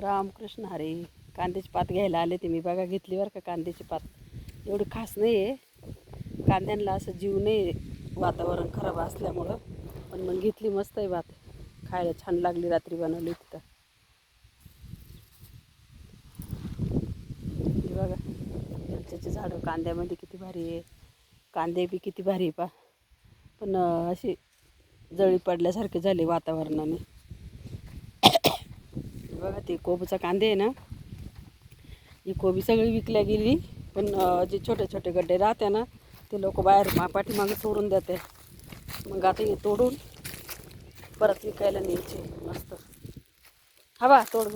रामकृष्ण हरे कांद्याची पात घ्यायला आले ते मी बघा घेतली बरं का कांद्याची पात. एवढी खास नाही आहे कांद्यांना असं जीव नाही वातावरण खराब असल्यामुळं. पण मग घेतली मस्त आहे भात. खायला छान लागली रात्री बनवली तिथं. बघा मिरच्याची झाडं कांद्यामध्ये किती भारी आहे. कांदे बी किती भारी आहे पा पण अशी जळी पडल्यासारखे झाले वातावरणाने. बघा ते कोबीचा कांदे आहे ना ही कोबी सगळी विकल्या अं, जे छोटे छोटे गड्डे राहते ना ते लोक बाहेर मा पाठीमागे सोडून देते. मग आता हे तोडून परत विकायला न्यायचे. मस्त. हा बा तोड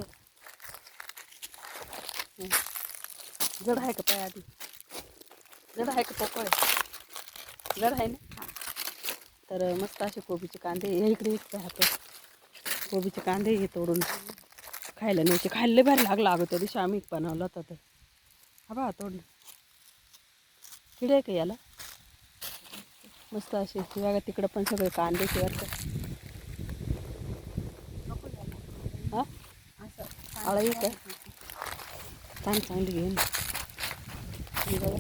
जड आहे का पाय आधी? जड आहे का पोकळ? जड आहे ना? हाँ. तर मस्त असे कोबीचे कांदे हे इकडे इकडे हात कोबीचे कांदे हे तोडून. खायला न्यायचे. खायला लय लागला अगं त्या दिवशी आम्ही बनवला होता तर हा बा तोडलं किडे आहे का याला? मस्त असे बघा तिकडं पण सगळे कांदे बरं का. हा? आळा येऊ का? छान चांगली घेऊन बघा.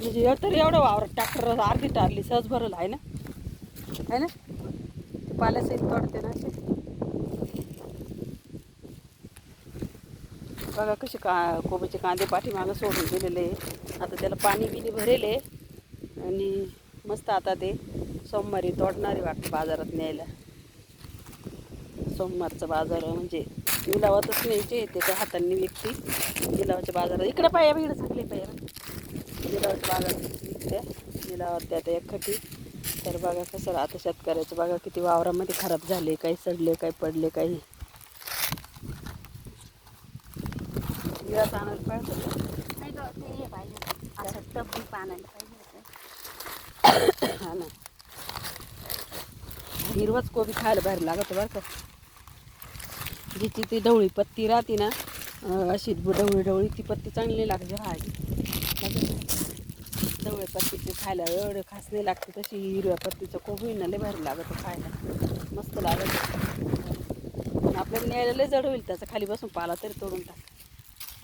म्हणजे एवढं तर एवढं वावर ट्रॅक्टर अर्धी टारली सहज भरलं आहे ना? आहे ना? ते पाल्याचं तोडते ना असे. बघा कसे का कोबीचे कांदे पाठीमागं सोडून दिलेले आहे आता त्याला पाणी बिणी भरेल आहे. आणि मस्त आता ते सोमवारी तोडणारे वाटतं बाजारात न्यायला. सोमवारचा बाजार म्हणजे लिलावातच न्यायचे त्याच्या हातांनी विकते. लिलावाच्या बाजारात इकडे पाया इकडे चांगले पाया लिलावाच्या बाजारात विकत्या लिलावात त्या त्या एकखटी. तर बघा कसं आता शेतकऱ्याचं. बघा किती वावरामध्ये खराब झाले काही सडले काही पडले काही विळात आणायला पाहिजे होतं. नाही ते हे पाहिजे असं टब्बी पाण्याला पाहिजे होतं हा ना हिरवंच कोबी खायला बाहेर लागत बरं का. जिची ती ढवळी पत्ती राहते ना अशी ढवळी ढवळी ती पत्ती चांगली लागते राहायची ढवळी पत्तीची खायला एवढं खास नाही लागते तशी हिरव्या पत्तीचं कोबी ना लय भारी लागत खायला. मस्त लागत. आपल्याला न्यायला लय जड होईल त्याचा खाली बसून पाला तरी तोडून टाक.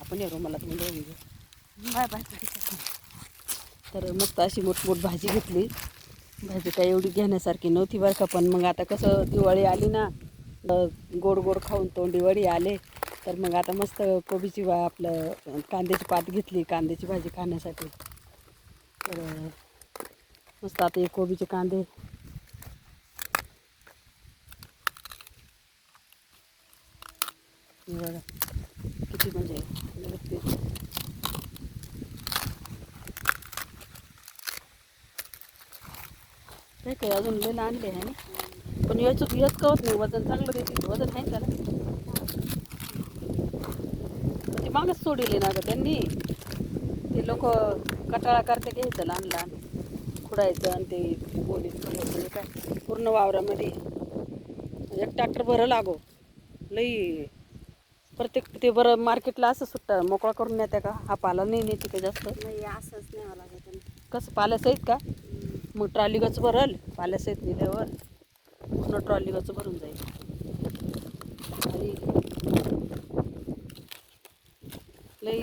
आपण या रुमाला तुम्ही देऊन घेऊ. Bye bye. तर मस्त अशी मोठमोठ भाजी घेतली. भाजी काय एवढी घेण्यासारखी नव्हती बरं का पण मग आता कसं दिवाळी आली ना गोड गोड खाऊन तोंडी वडी आले. तर मग आता मस्त कोबीची वा आपलं कांद्याची पात घेतली कांद्याची भाजी खाण्यासाठी. तर मस्त आता हे कोबीचे कांदे. बघा. किती म्हणजे? व्यवस्थित काय काय अजून लय आणले आहे ना. पण याच याच कवत नाही? वजन चांगलं देते वजन आहे त्याला ते मागच सोडले ना गं त्यांनी. ते लोक कटाळा करते घ्यायचं लहान लहान. खुडायचं आणि ते पोलीस म्हणजे काय पूर्ण वावरामध्ये. म्हणजे एक ट्रॅक्टर भरं लागो. लई प्रत्येक ते बरं मार्केटला असं सुट्टा मोकळा करून नेत्या का? हा पाला नाही नेते का जास्त? नाही असंच न्यावं लागत कसं पाल्यासहित का? मग ट्रॉली गच भरल पाल्यासहित नेल्यावर पूर्ण ट्रॉली गच भरून जाईल. लई